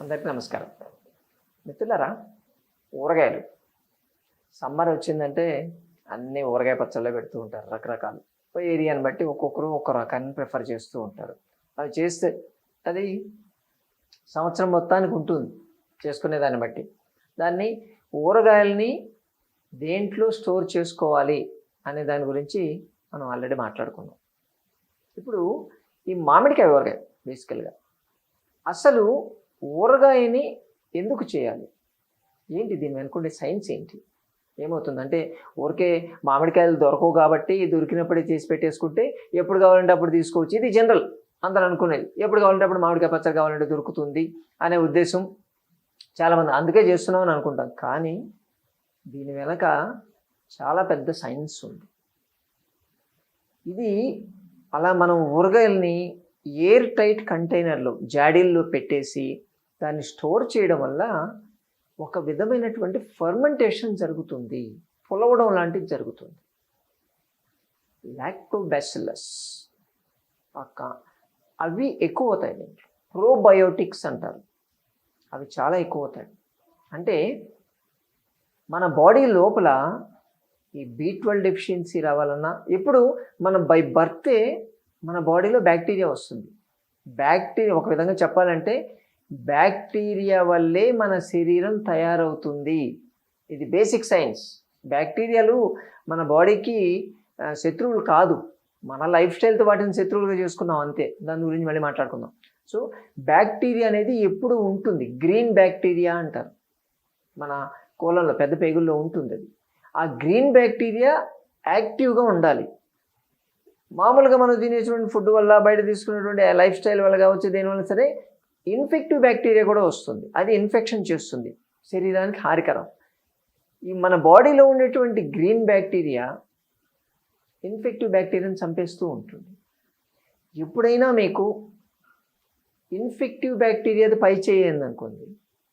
అందరికీ నమస్కారం. మిత్రులారా ఊరగాయలు. సమ్మర్ వచ్చిందంటే అన్ని ఊరగాయ పచ్చళ్ళే పెడుతూ ఉంటారు రకరకాలు. ఏరియాని బట్టి ఒక్కొక్కరు ఒక్క రకాన్ని ప్రిఫర్ చేస్తూ ఉంటారు. అవి చేస్తే అది సంవత్సరం మొత్తానికి ఉంటుంది చేసుకునే దాన్ని బట్టి. దాన్ని ఊరగాయల్ని దేంట్లో స్టోర్ చేసుకోవాలి అనే దాని గురించి మనం ఆల్రెడీ మాట్లాడుకున్నాం. ఇప్పుడు ఈ మామిడికాయ ఊరగాయ బేసికల్గా. అసలు ఊరగాయని ఎందుకు చేయాలి? ఏంటి దీని వెనుకుండే సైన్స్ ఏంటి? ఏమవుతుందంటే ఊరికే మామిడికాయలు దొరకవు కాబట్టి దొరికినప్పుడే చేసి పెట్టేసుకుంటే ఎప్పుడు కావాలంటే అప్పుడు తీసుకోవచ్చు. ఇది జనరల్. అందరూ అనుకునేది. ఎప్పుడు కావాలంటే అప్పుడు మామిడికాయ పచ్చడి కావాలంటే దొరుకుతుంది అనే ఉద్దేశం చాలామంది. అందుకే చేస్తున్నాం అని అనుకుంటాం కానీ దీని వెనక చాలా పెద్ద సైన్స్ ఉంది. ఇది అలా మనం ఊరగాయల్ని ఎయిర్ టైట్ కంటైనర్లో జాడీల్లో పెట్టేసి దాన్ని స్టోర్ చేయడం వల్ల ఒక విధమైనటువంటి ఫర్మెంటేషన్ జరుగుతుంది పులవడం లాంటిది జరుగుతుంది. లాక్టోబాసిల్లస్ అక్క అవి ఎక్కువ అవుతాయి దీంట్లో. ప్రోబయోటిక్స్ అంటారు. అవి చాలా ఎక్కువ అవుతాయి అంటే మన బాడీ లోపల ఈ బీ ట్వెల్వ్ డెఫిషియన్సీ రావాలన్నా ఇప్పుడు మన బై బర్తే మన బాడీలో బ్యాక్టీరియా వస్తుంది. బ్యాక్టీరియా ఒక విధంగా చెప్పాలంటే బ్యాక్టీరియా వల్లే మన శరీరం తయారవుతుంది. ఇది బేసిక్ సైన్స్. బ్యాక్టీరియాలు మన బాడీకి శత్రువులు కాదు. మన లైఫ్ స్టైల్తో వాటిని శత్రువులుగా చేసుకున్నాం అంతే. దాని గురించి మళ్ళీ మాట్లాడుకుందాం. సో బ్యాక్టీరియా అనేది ఎప్పుడు ఉంటుంది? గ్రీన్ బ్యాక్టీరియా అంటారు. మన కోలంలో పెద్ద పేగుల్లో ఉంటుంది అది. ఆ గ్రీన్ బ్యాక్టీరియా యాక్టివ్గా ఉండాలి. మామూలుగా మనం తినేటువంటి ఫుడ్ వల్ల బయట తీసుకున్నటువంటి లైఫ్ స్టైల్ వల్ల కావచ్చు దేనివల్ల సరే ఇన్ఫెక్టివ్ బ్యాక్టీరియా కూడా వస్తుంది. అది ఇన్ఫెక్షన్ చేస్తుంది. శరీరానికి హానికరం. ఈ మన బాడీలో ఉండేటువంటి గ్రీన్ బ్యాక్టీరియా ఇన్ఫెక్టివ్ బ్యాక్టీరియాని చంపేస్తూ ఉంటుంది. ఎప్పుడైనా మీకు ఇన్ఫెక్టివ్ బ్యాక్టీరియాది పై చేయండి అనుకోండి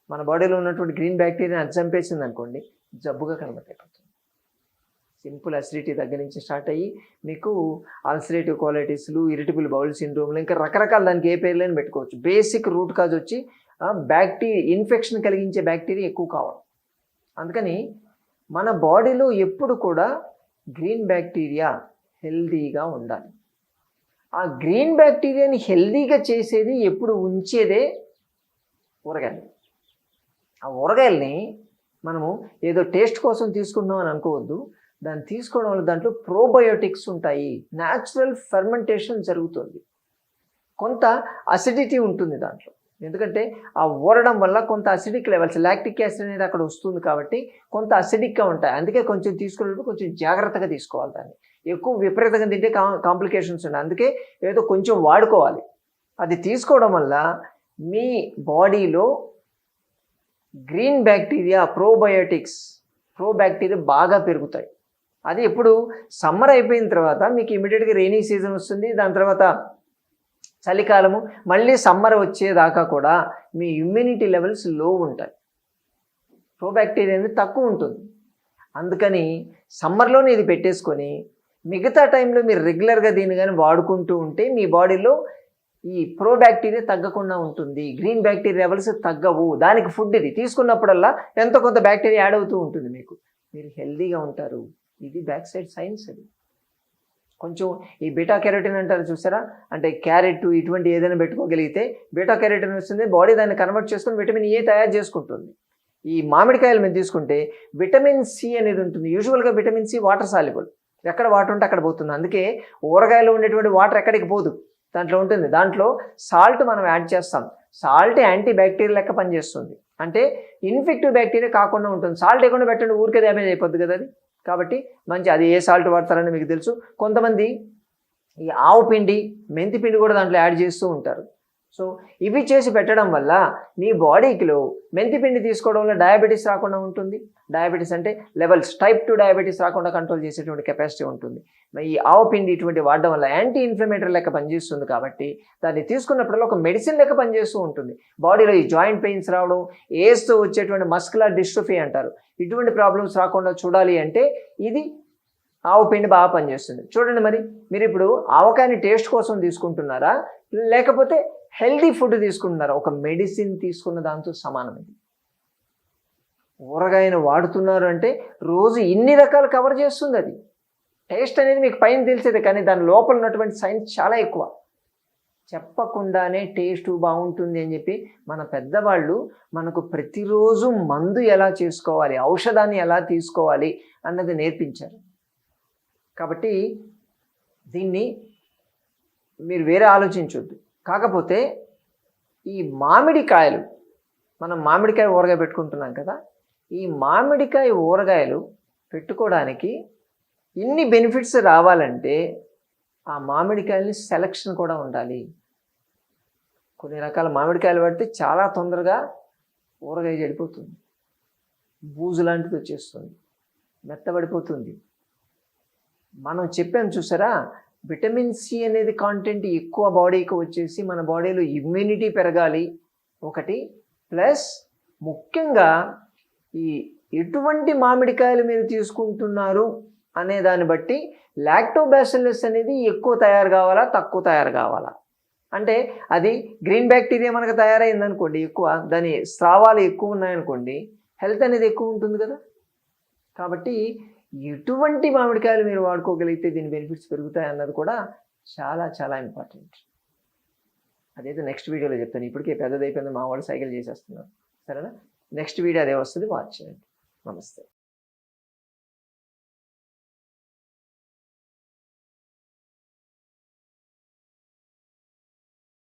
మన బాడీలో ఉన్నటువంటి గ్రీన్ బ్యాక్టీరియా అది చంపేసింది అనుకోండి జబ్బుగా కన్వర్ట్ సింపుల్ అసిడిటీ దగ్గర నుంచి స్టార్ట్ అయ్యి మీకు అల్సరేటివ్ క్వాలిటీస్లు ఇరిటబుల్ బౌల్ సిండ్రోమ్లు ఇంకా రకరకాల దానికి ఏ పేర్లని పెట్టుకోవచ్చు. బేసిక్ రూట్ కాజ్ వచ్చి బ్యాక్టీరియా ఇన్ఫెక్షన్ కలిగించే బ్యాక్టీరియా ఎక్కువ కావడం. అందుకని మన బాడీలో ఎప్పుడు కూడా గ్రీన్ బ్యాక్టీరియా హెల్దీగా ఉండాలి. ఆ గ్రీన్ బ్యాక్టీరియాని హెల్దీగా చేసేది ఎప్పుడు ఉంచేదే ఊరగాయలు. ఆ ఊరగాయల్ని మనము ఏదో టేస్ట్ కోసం తీసుకుంటున్నాం అని అనుకోవద్దు. దాన్ని తీసుకోవడం వల్ల దాంట్లో ప్రోబయోటిక్స్ ఉంటాయి. న్యాచురల్ ఫెర్మెంటేషన్ జరుగుతుంది. కొంత అసిడిటీ ఉంటుంది దాంట్లో. ఎందుకంటే ఆ ఊరడం వల్ల కొంత అసిడిక్ లెవెల్స్ లాక్టిక్ యాసిడ్ అనేది అక్కడ వస్తుంది కాబట్టి కొంత అసిడిక్గా ఉంటాయి. అందుకే కొంచెం తీసుకునేటప్పుడు కొంచెం జాగ్రత్తగా తీసుకోవాలి దాన్ని. ఎక్కువ విపరీతంగా తింటే కాంప్లికేషన్స్ ఉన్నాయి. అందుకే ఏదో కొంచెం వాడుకోవాలి. అది తీసుకోవడం వల్ల మీ బాడీలో green bacteria probiotics pro bacteria బాగా పెరుగుతాయి. అది ఎప్పుడు సమ్మర్ అయిపోయిన తర్వాత మీకు ఇమీడియట్గా రెయినీ సీజన్ వస్తుంది. దాని తర్వాత చలికాలము మళ్ళీ సమ్మర్ వచ్చేదాకా కూడా మీ ఇమ్యూనిటీ లెవెల్స్లో ఉంటాయి. ప్రో బ్యాక్టీరియా అనేది తక్కువ ఉంటుంది. అందుకని సమ్మర్లోనే ఇది పెట్టేసుకొని మిగతా టైంలో మీరు రెగ్యులర్గా దీన్ని కానీ వాడుకుంటూ ఉంటే మీ బాడీలో ఈ ప్రో బ్యాక్టీరియా తగ్గకుండా ఉంటుంది. గ్రీన్ బ్యాక్టీరియా లెవెల్స్ తగ్గవు. దానికి ఫుడ్ ఇది. తీసుకున్నప్పుడల్లా ఎంతో కొంత బ్యాక్టీరియా యాడ్ అవుతూ ఉంటుంది మీకు. మీరు హెల్దీగా ఉంటారు. ఇది బ్యాక్ సైడ్ సైన్స్ అది. కొంచెం ఈ బీటా కెరోటిన్ అంటారు చూసారా? అంటే క్యారెట్ ఇటువంటి ఏదైనా పెట్టుకోగలిగితే బీటా కెరోటిన్ వస్తుంది బాడీ దాన్ని కన్వర్ట్ చేసుకుని విటమిన్ ఏ తయారు చేసుకుంటుంది. ఈ మామిడికాయలు మేము తీసుకుంటే విటమిన్ సి అనేది ఉంటుంది. యూజువల్గా విటమిన్ సి వాటర్ సాల్యుబుల్ ఎక్కడ వాటర్ ఉంటే అక్కడ పోతుంది. అందుకే ఊరగాయలో ఉండేటువంటి వాటర్ ఎక్కడికి పోదు. దాంట్లో ఉంటుంది. దాంట్లో సాల్ట్ మనం యాడ్ చేస్తాం. సాల్ట్ యాంటీ బ్యాక్టీరియా లెక్క పనిచేస్తుంది. అంటే ఇన్ఫెక్టివ్ బ్యాక్టీరియా కాకుండా ఉంటుంది. సాల్ట్ లేకుండా పెట్టండి ఊరికే డ్యామేజ్ అయిపోద్ది కదా అది. కాబట్టి మంచి అది ఏ సాల్ట్ వాడతారని మీకు తెలుసు. కొంతమంది ఈ ఆవు పిండి మెంతి పిండి కూడా దాంట్లో యాడ్ చేస్తూ ఉంటారు. సో ఇవి చేసి పెట్టడం వల్ల నీ బాడీకిలో మెంతి పిండి తీసుకోవడం వల్ల డయాబెటీస్ రాకుండా ఉంటుంది. డయాబెటీస్ అంటే లెవెల్స్ టైప్ టూ డయాబెటీస్ రాకుండా కంట్రోల్ చేసేటువంటి కెపాసిటీ ఉంటుంది. ఈ ఆవు పిండి ఇటువంటి వాడడం వల్ల యాంటీ ఇన్ఫ్లమేటరీ లెక్క పనిచేస్తుంది కాబట్టి దాన్ని తీసుకున్నప్పుడల్లా ఒక మెడిసిన్ లెక్క పనిచేస్తూ ఉంటుంది. బాడీలో ఈ జాయింట్ పెయిన్స్ రావడం ఏజ్తో వచ్చేటువంటి మస్కులర్ డిస్ట్రఫీ అంటారు. ఇటువంటి ప్రాబ్లమ్స్ రాకుండా చూడాలి అంటే ఇది ఆవు పిండి బాగా పనిచేస్తుంది. చూడండి మరి మీరు ఇప్పుడు ఆవకాయని టేస్ట్ కోసం తీసుకుంటున్నారా? లేకపోతే హెల్దీ ఫుడ్ తీసుకుంటున్నారు. ఒక మెడిసిన్ తీసుకున్న దాంతో సమానం ఇది ఊరగాయను వాడుతున్నారు అంటే రోజు ఇన్ని రకాలు కవర్ చేస్తుంది అది. టేస్ట్ అనేది మీకు పైన తెలిసేది కానీ దాని లోపల ఉన్నటువంటి సైన్స్ చాలా ఎక్కువ. చెప్పకుండానే టేస్ట్ బాగుంటుంది అని చెప్పి మన పెద్దవాళ్ళు మనకు ప్రతిరోజు మందు ఎలా చేసుకోవాలి ఔషధాన్ని ఎలా తీసుకోవాలి అన్నది నేర్పించారు. కాబట్టి దీన్ని మీరు వేరే ఆలోచించొద్దు. కాకపోతే ఈ మామిడికాయలు మనం మామిడికాయ ఊరగాయ పెట్టుకుంటున్నాం కదా ఈ మామిడికాయ ఊరగాయలు పెట్టుకోవడానికి ఇన్ని బెనిఫిట్స్ రావాలంటే ఆ మామిడికాయలని సెలక్షన్ కూడా ఉండాలి. కొన్ని రకాల మామిడికాయలు పడితే చాలా తొందరగా ఊరగాయ చెడిపోతుంది. బూజు లాంటిది వచ్చేస్తుంది. మెత్తబడిపోతుంది. మనం చెప్పాము చూసారా? విటమిన్ సి అనేది కాంటెంట్ ఎక్కువ బాడీకి వచ్చేసి మన బాడీలో ఇమ్యూనిటీ పెరగాలి. ఒకటి. ప్లస్ ముఖ్యంగా ఈ ఎటువంటి మామిడికాయలు మీరు తీసుకుంటున్నారు అనే దాన్ని బట్టి లాక్టోబాసిల్లస్ అనేది ఎక్కువ తయారు కావాలా? తక్కువ తయారు కావాలా? అంటే అది గ్రీన్ బ్యాక్టీరియా మనకు తయారైంది అనుకోండి ఎక్కువ దాని స్రావాలు ఎక్కువ ఉన్నాయనుకోండి హెల్త్ అనేది ఎక్కువ ఉంటుంది కదా? కాబట్టి ఎటువంటి మామిడికాయలు మీరు వాడుకోగలిగితే దీని బెనిఫిట్స్ పెరుగుతాయి అన్నది కూడా చాలా చాలా ఇంపార్టెంట్. అదైతే నెక్స్ట్ వీడియోలో చెప్తాను. ఇప్పటికే పెద్దదైపోయింది మా వాళ్ళు సైకిల్ చేసేస్తున్నారు సరేనా? నెక్స్ట్ వీడియో అదే వస్తుంది. వాచ్ చేయండి. నమస్తే.